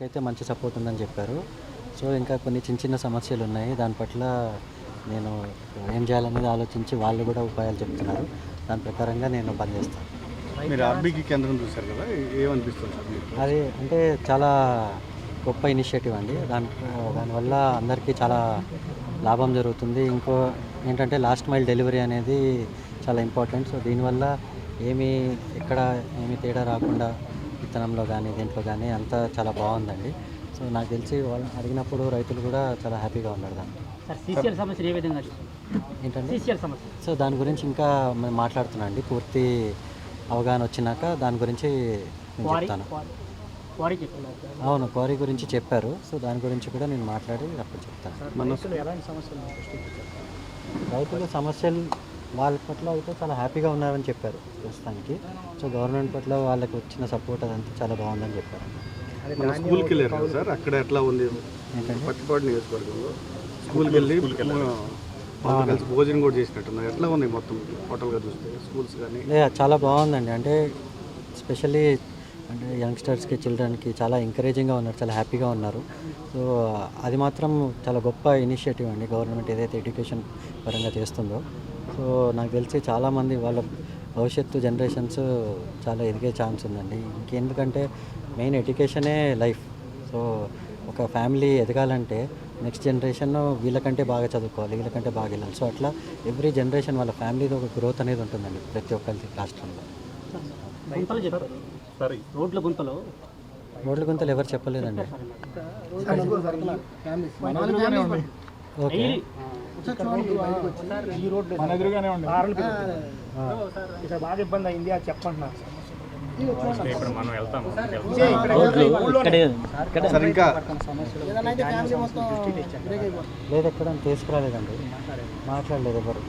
అయితే మంచి సపోర్ట్ ఉందని చెప్పారు. సో ఇంకా కొన్ని చిన్న చిన్న సమస్యలు ఉన్నాయి దాని పట్ల నేను ఏం చేయాలనేది ఆలోచించి వాళ్ళు కూడా ఉపాయాలు చెప్తున్నారు. దాని ప్రకారంగా నేను పనిచేస్తాను మీరు ఆర్బీకి కేంద్రం చూశారు కదా? ఏమనిపిస్తుంది అది అంటే చాలా గొప్ప ఇనిషియేటివ్ అండి. దాని దానివల్ల అందరికీ చాలా లాభం జరుగుతుంది. ఇంకో ఏంటంటే లాస్ట్ మైల్ డెలివరీ అనేది చాలా ఇంపార్టెంట్. సో దీనివల్ల ఏమీ ఎక్కడ ఏమీ తేడా రాకుండా విత్తనంలో కానీ దీంట్లో కానీ అంతా చాలా బాగుందండి. సో నాకు తెలిసి వాళ్ళు అడిగినప్పుడు రైతులు కూడా చాలా హ్యాపీగా ఉన్నారు దాంట్లో. సార్ సీసీఎల్ సమస్యలు ఏ విధంగా చూస్తారు ఏంటంటే సీసీఎల్ సమస్య. సో దాని గురించి ఇంకా మేము మాట్లాడుతున్నాం అండి. పూర్తి అవగాహన వచ్చినాక దాని గురించి నేను చెప్తాను. అవును క్వారీ గురించి చెప్పారు. సో దాని గురించి కూడా నేను మాట్లాడి అప్పుడు చెప్తాను. రైతుల సమస్యలు వాళ్ళ పట్ల అయితే చాలా హ్యాపీగా ఉన్నారని చెప్పారు ప్రస్తుతానికి. సో గవర్నమెంట్ పట్ల వాళ్ళకి వచ్చిన సపోర్ట్ అదంతా చాలా బాగుందని చెప్పారు. మన స్కూల్కి వెళ్ళారు సార్? అక్కడ ఎట్లా ఉంది? పట్టిపాడు నియోజకవర్గంలో. స్కూల్కి వెళ్ళి కలిసి భోజనం కూడా చేసినట్టున్నారు. ఎట్లా ఉన్నాయి మొత్తం టోటల్గా చూస్తే? స్కూల్స్ కానీ? చాలా బాగుందండి. అంటే స్పెషల్లీ అంటే యంగ్స్టర్స్కి చిల్డ్రన్కి చాలా ఎంకరేజింగ్గా ఉన్నారు చాలా హ్యాపీగా ఉన్నారు. సో అది మాత్రం చాలా గొప్ప ఇనిషియేటివ్ అండి గవర్నమెంట్ ఏదైతే ఎడ్యుకేషన్ పరంగా చేస్తుందో. సో నాకు తెలిసి చాలామంది వాళ్ళ భవిష్యత్తు జనరేషన్స్ చాలా ఎదిగే ఛాన్స్ ఉందండి. ఇంకెందుకంటే మెయిన్ ఎడ్యుకేషనే లైఫ్. సో ఒక ఫ్యామిలీ ఎదగాలంటే నెక్స్ట్ జనరేషన్ వీళ్ళకంటే బాగా చదువుకోవాలి వీళ్ళకంటే బాగా వెళ్ళాలి. సో అట్లా ఎవ్రీ జనరేషన్ వాళ్ళ ఫ్యామిలీతో ఒక గ్రోత్ అనేది ఉంటుందండి ప్రతి ఒక్కరికి రాష్ట్రంలో. రోడ్ల గుంతలు. రోడ్ల గుంతలు ఎవరు చెప్పలేదండి. ఓకే. ఈ రోడ్డు మన ఎదురుగానే ఉంది ఇక్కడ బాగా ఇబ్బంది అయింది అది ఇంకా లేదు ఎక్కడ తీసుకురాలేదండి. మాట్లాడలేదు ఎవరు.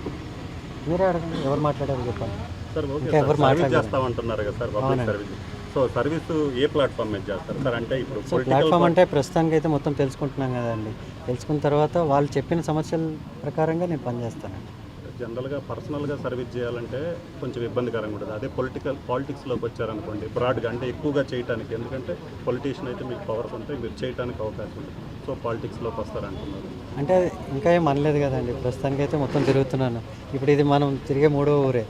మీరే అడగండి ఎవరు మాట్లాడారు చెప్పండి. సార్ ఎవరు చేస్తామంటున్నారు కదా sir public service so service ఏ ప్లాట్ఫామ్ మీద చేస్తారు సార్? అంటే ఇప్పుడు ప్లాట్ఫామ్ అంటే ప్రస్తుతానికి అయితే మొత్తం తెలుసుకుంటున్నాం కదండి. తెలుసుకున్న తర్వాత వాళ్ళు చెప్పిన సమస్యల ప్రకారంగా నేను పనిచేస్తానండి. జనరల్గా పర్సనల్గా సర్వీస్ చేయాలంటే కొంచెం ఇబ్బందికరంగా ఉంటుంది. అదే పొలిటికల్ పాలిటిక్స్లోకి వచ్చారనుకోండి బ్రాడ్గా అంటే ఎక్కువగా చేయడానికి ఎందుకంటే పొలిటీషియన్ అయితే మీకు పవర్స్ ఉంటాయి మీరు చేయడానికి అవకాశం ఉంటుంది. సో పాలిటిక్స్లోకి వస్తారంటున్నారు. అంటే ఇంకా ఏం అనలేదు కదండి. ప్రస్తుతానికి అయితే మొత్తం తిరుగుతున్నాను. ఇప్పుడు ఇది మనం తిరిగే మూడో ఊరే.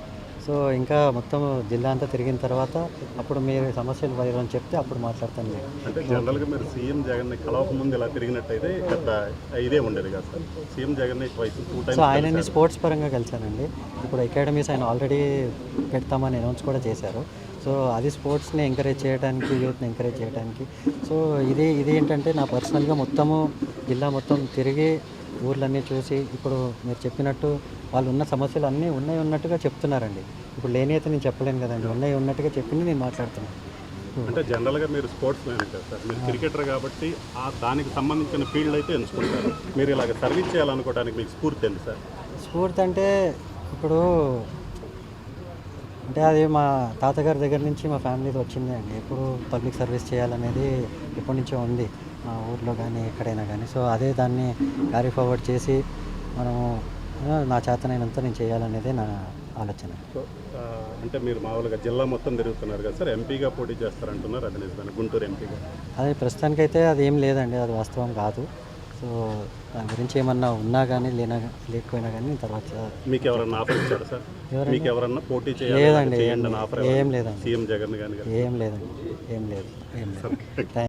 సో ఇంకా మొత్తం జిల్లా అంతా తిరిగిన తర్వాత అప్పుడు మీరు సమస్యలు వైరం చెప్తే అప్పుడు మాట్లాడతాను నేను. అంటే జనరల్గా మీరు సీఎం జగన్ని కలవక ముందు ఇలా తిరిగినట్టయితే పెద్ద ఇదే ఉండేది కదా సార్. సీఎం జగన్ సో ఆయనని స్పోర్ట్స్ పరంగా కలిశానండి. ఇప్పుడు అకాడమీస్ ఆయన ఆల్రెడీ పెడతామని అనౌన్స్ కూడా చేశారు. సో అది స్పోర్ట్స్ని ఎంకరేజ్ చేయడానికి యూత్ని ఎంకరేజ్ చేయడానికి. సో ఇది ఇది ఏంటంటే నా పర్సనల్గా మొత్తము జిల్లా మొత్తం తిరిగి ఊర్లన్నీ చూసి ఇప్పుడు మీరు చెప్పినట్టు వాళ్ళు ఉన్న సమస్యలు అన్నీ ఉన్నాయి ఉన్నట్టుగా చెప్తున్నారండి. ఇప్పుడు లేని అయితే నేను చెప్పలేను కదండి. ఉన్నాయి ఉన్నట్టుగా చెప్పింది నేను మాట్లాడుతున్నాను. అంటే జనరల్గా మీరు స్పోర్ట్స్ మ్యాన్ కదా సార్. మీరు క్రికెటర్ కాబట్టి ఆ దానికి సంబంధించిన ఫీల్డ్ అయితే ఎంచుకుంటారు. మీరు ఇలాగ సర్వీస్ చేయాలనుకోవడానికి మీకు స్ఫూర్తి ఏంటి సార్? స్ఫూర్తి అంటే ఇప్పుడు అంటే అది మా తాతగారి దగ్గర నుంచి మా ఫ్యామిలీతో వచ్చింది అండి. ఎప్పుడు పబ్లిక్ సర్వీస్ చేయాలనేది ఎప్పటి నుంచో ఉంది. మా ఊర్లో కానీ ఎక్కడైనా కానీ సో అదే దాన్ని క్యారీ ఫార్వర్డ్ చేసి మనము నా చేతనైనంత నేను చేయాలనేదే నా ఆలోచన. సో ఆ, అంటే మీరు మామూలుగా జిల్లా మొత్తం తిరుగుతున్నారు కదా సార్ ఎంపీగా పోటీ చేస్తారంటున్నారు అది నిజమే గుంటూరు ఎంపీగా? అదే ప్రస్తుతానికైతే అది ఏం లేదండి అది వాస్తవం కాదు. సో దాని గురించి ఏమన్నా ఉన్నా కానీ లేనా లేకపోయినా కానీ నేను తర్వాత మీకు ఎవరన్నా ఆఫర్ ఇచ్చారు సార్? మీకు ఎవరన్నా పోటీ చేయాలి లేదండి, చేయండి అని ఏం- ఆఫర్ ఏం లేదండి. సీఎం జగన్ కానీ ఏం లేదండి ఏం లేదు ఏం లేదు. థ్యాంక్